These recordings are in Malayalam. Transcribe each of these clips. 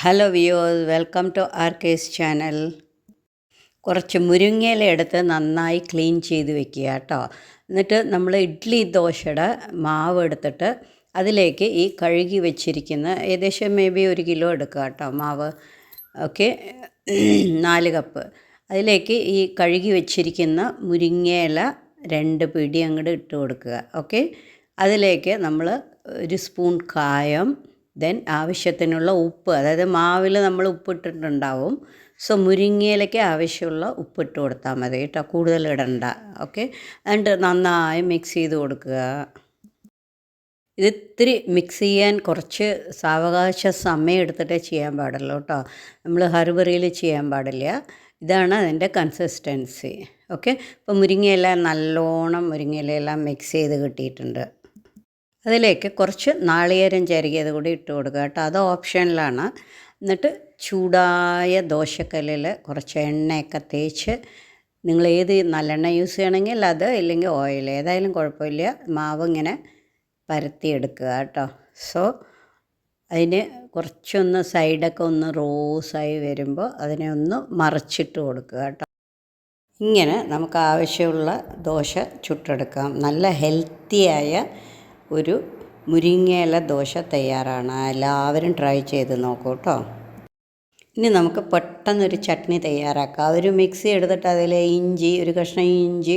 Hello viewers welcome to R case channel കുറച്ച് മുരിങ്ങയില എടുത്ത് നന്നായി ക്ലീൻ ചെയ്ത് വെക്കുക കേട്ടോ. എന്നിട്ട് നമ്മൾ ഇഡ്ഡലി ദോശയുടെ മാവ് എടുത്തിട്ട് അതിലേക്ക് ഈ കഴുകി വെച്ചിരിക്കുന്ന ഏകദേശം മേ ബി ഒരു കിലോ എടുക്കുക കേട്ടോ മാവ്. ഓക്കെ നാല് കപ്പ് അതിലേക്ക് ഈ കഴുകി വെച്ചിരിക്കുന്ന മുരിങ്ങയില രണ്ട് പിടി അങ്ങോട്ട് ഇട്ട് കൊടുക്കുക. ഓക്കെ അതിലേക്ക് നമ്മൾ ഒരു സ്പൂൺ കായം ദെൻ ആവശ്യത്തിനുള്ള ഉപ്പ് അതായത് മാവിൽ നമ്മൾ ഉപ്പിട്ടിട്ടുണ്ടാവും. സോ മുരിങ്ങയിലേക്ക് ആവശ്യമുള്ള ഉപ്പിട്ട് കൊടുത്താൽ മതി കേട്ടോ കൂടുതൽ ഇടണ്ട. ഓക്കെ? എന്നിട്ട് നന്നായി മിക്സ് ചെയ്ത് കൊടുക്കുക. ഇത് ഇത്തിരി മിക്സ് ചെയ്യാൻ കുറച്ച് സാവകാശ സമയം എടുത്തിട്ടേ ചെയ്യാൻ പാടുള്ളൂ കേട്ടോ. നമ്മൾ ഹർബറിയിൽ ചെയ്യാൻ പാടില്ല. ഇതാണ് അതിന്റെ കൺസിസ്റ്റൻസി ഓക്കെ? ഇപ്പോൾ മുരിങ്ങയെല്ലാം നല്ലോണം മുരിങ്ങയിലെല്ലാം മിക്സ് ചെയ്ത് കിട്ടിയിട്ടുണ്ട്. അതിലേക്ക് കുറച്ച് നാളികേരം ചിരകിയത് കൂടി ഇട്ട് കൊടുക്കുക കേട്ടോ. അത് ഓപ്ഷനിലാണ്. എന്നിട്ട് ചൂടായ ദോശക്കല്ലിൽ കുറച്ച് എണ്ണയൊക്കെ തേച്ച് നിങ്ങൾ ഏത് നല്ലെണ്ണ യൂസ് ചെയ്യണമെങ്കിൽ അത് ഇല്ലെങ്കിൽ ഓയിൽ ഏതായാലും കുഴപ്പമില്ല. മാവ് ഇങ്ങനെ പരത്തിയെടുക്കുക കേട്ടോ. സോ അതിന് കുറച്ചൊന്ന് സൈഡൊക്കെ ഒന്ന് റോസായി വരുമ്പോൾ അതിനെ ഒന്ന് മറിച്ചിട്ട് കൊടുക്കുക കേട്ടോ. ഇങ്ങനെ നമുക്ക് ആവശ്യമുള്ള ദോശ ചുട്ടെടുക്കാം. നല്ല ഹെൽത്തിയായ ഒരു മുരിങ്ങയില ദോശ തയ്യാറാണ്. എല്ലാവരും ട്രൈ ചെയ്ത് നോക്കൂ കേട്ടോ ഇനി നമുക്ക് പെട്ടെന്നൊരു ചട്നി തയ്യാറാക്കാം. ഒരു മിക്സി എടുത്തിട്ട് അതിൽ ഇഞ്ചി ഒരു കഷ്ണം ഇഞ്ചി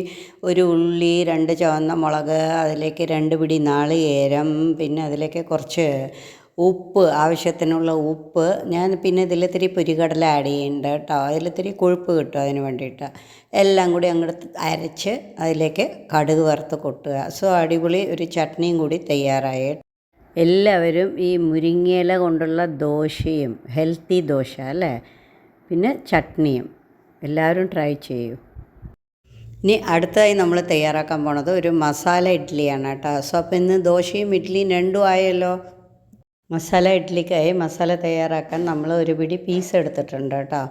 ഒരു ഉള്ളി രണ്ട് ചുവന്ന മുളക് അതിലേക്ക് രണ്ട് പിടി നാളികേരം പിന്നെ അതിലേക്ക് കുറച്ച് ഉപ്പ് ആവശ്യത്തിനുള്ള ഉപ്പ്. ഞാൻ പിന്നെ ഇതിലിത്തിരി പൊരികടല ആഡ് ചെയ്യുന്നുണ്ട് കേട്ടോ. അതിലിത്തിരി കൊഴുപ്പ് കിട്ടും അതിന് വേണ്ടിയിട്ട്. എല്ലാം കൂടി അങ്ങോട്ട് അരച്ച് അതിലേക്ക് കടുക് വറുത്ത് കൊട്ടുക. സോ അടിപൊളി ഒരു ചട്നിയും കൂടി തയ്യാറായി. എല്ലാവരും ഈ മുരിങ്ങയില കൊണ്ടുള്ള ദോശയും ഹെൽത്തി ദോശ അല്ലേ? പിന്നെ ചട്നിയും. എല്ലാവരും ട്രൈ ചെയ്യൂ. ഇനി അടുത്തതായി നമ്മൾ തയ്യാറാക്കാൻ പോണത് ഒരു മസാല ഇഡ്ഡലിയാണ് കേട്ടോ. സോ അപ്പോൾ ഇന്ന് ദോശയും ഇഡ്ഡലിയും രണ്ടും ആയല്ലോ? മസാല ഇഡ്ഡലിക്കായി മസാല തയ്യാറാക്കാൻ നമ്മൾ ഒരു പിടി പീസ് എടുത്തിട്ടുണ്ട് കേട്ടോ.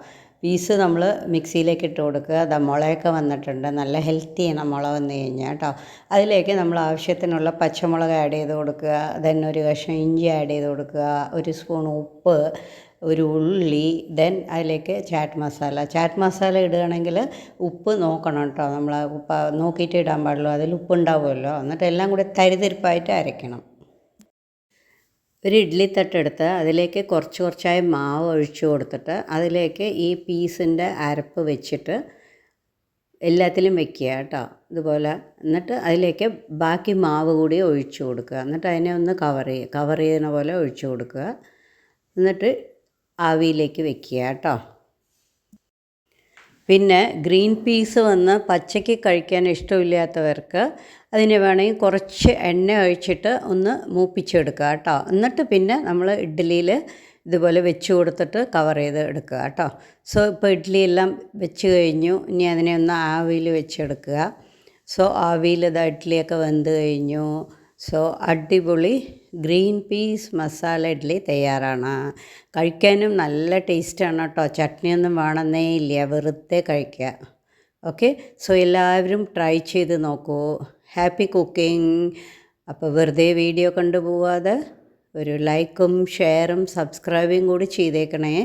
പീസ് നമ്മൾ മിക്സിയിലേക്ക് ഇട്ട് കൊടുക്കുക. അത് മുളയൊക്കെ വന്നിട്ടുണ്ട്. നല്ല ഹെൽത്തിയാണ് മുള വന്നു കഴിഞ്ഞാൽ കേട്ടോ. അതിലേക്ക് നമ്മൾ ആവശ്യത്തിനുള്ള പച്ചമുളക് ആഡ് ചെയ്ത് കൊടുക്കുക. ദെൻ ഒരു കഷ്ണം ഇഞ്ചി ആഡ് ചെയ്ത് കൊടുക്കുക. ഒരു സ്പൂൺ ഉപ്പ് ഒരു ഉള്ളി ദെൻ അതിലേക്ക് ചാറ്റ് മസാല ചാറ്റ് മസാല ഇടുകയാണെങ്കിൽ ഉപ്പ് നോക്കണം കേട്ടോ. നമ്മൾ ഉപ്പ് നോക്കിയിട്ട് ഇടാൻ പാടുള്ളൂ. അതിൽ ഉപ്പ് ഉണ്ടാവുമല്ലോ. എന്നിട്ട് എല്ലാം കൂടി തരിതരിപ്പായിട്ട് അരയ്ക്കണം. ഒരു ഇഡ്ഡലി തട്ടെടുത്ത് അതിലേക്ക് കുറച്ച് കുറച്ചായി മാവ് ഒഴിച്ചു കൊടുത്തിട്ട് അതിലേക്ക് ഈ പീസിന്റെ അരപ്പ് വെച്ചിട്ട് എല്ലാത്തിലും വെക്കുക കേട്ടോ. ഇതുപോലെ എന്നിട്ട് അതിലേക്ക് ബാക്കി മാവ് കൂടി ഒഴിച്ചു കൊടുക്കുക. എന്നിട്ട് അതിനെ ഒന്ന് കവർ ചെയ്യുക. കവർ ചെയ്യുന്ന പോലെ ഒഴിച്ചു കൊടുക്കുക. എന്നിട്ട് ആവിയിലേക്ക് വെക്കുക കേട്ടോ. പിന്നെ ഗ്രീൻ പീസ് വന്ന് പച്ചയ്ക്ക് കഴിക്കാൻ ഇഷ്ടമില്ലാത്തവർക്ക് അതിന് വേണമെങ്കിൽ കുറച്ച് എണ്ണ ഒഴിച്ചിട്ട് ഒന്ന് മൂപ്പിച്ചെടുക്കുക കേട്ടോ. എന്നിട്ട് പിന്നെ നമ്മൾ ഇഡ്ഡലിയിൽ ഇതുപോലെ വെച്ച് കൊടുത്തിട്ട് കവർ ചെയ്ത് എടുക്കുക കേട്ടോ. സോ ഇപ്പോൾ ഇഡ്ഡലി എല്ലാം വെച്ച് കഴിഞ്ഞു. ഇനി അതിനെ ഒന്ന് ആവിയിൽ വെച്ചെടുക്കുക. സോ ആവിയിൽ ഇതാ ഇഡ്ഡലിയൊക്കെ വെന്ത് കഴിഞ്ഞു. സോ അടിപൊളി ഗ്രീൻ പീസ് മസാല ഇഡ്ഡലി തയ്യാറാണ്. കഴിക്കാനും നല്ല ടേസ്റ്റാണ് കേട്ടോ. ചട്നിയൊന്നും വേണമെന്നേ ഇല്ല. വെറുതെ കഴിക്കുക. ഓക്കെ? സോ എല്ലാവരും ട്രൈ ചെയ്ത് നോക്കൂ. Happy cooking. അപ്പോൾ വെറുതെ വീഡിയോ കണ്ടു പോവാതെ ഒരു ലൈക്കും ഷെയറും സബ്സ്ക്രൈബും കൂടി ചെയ്തേക്കണേ.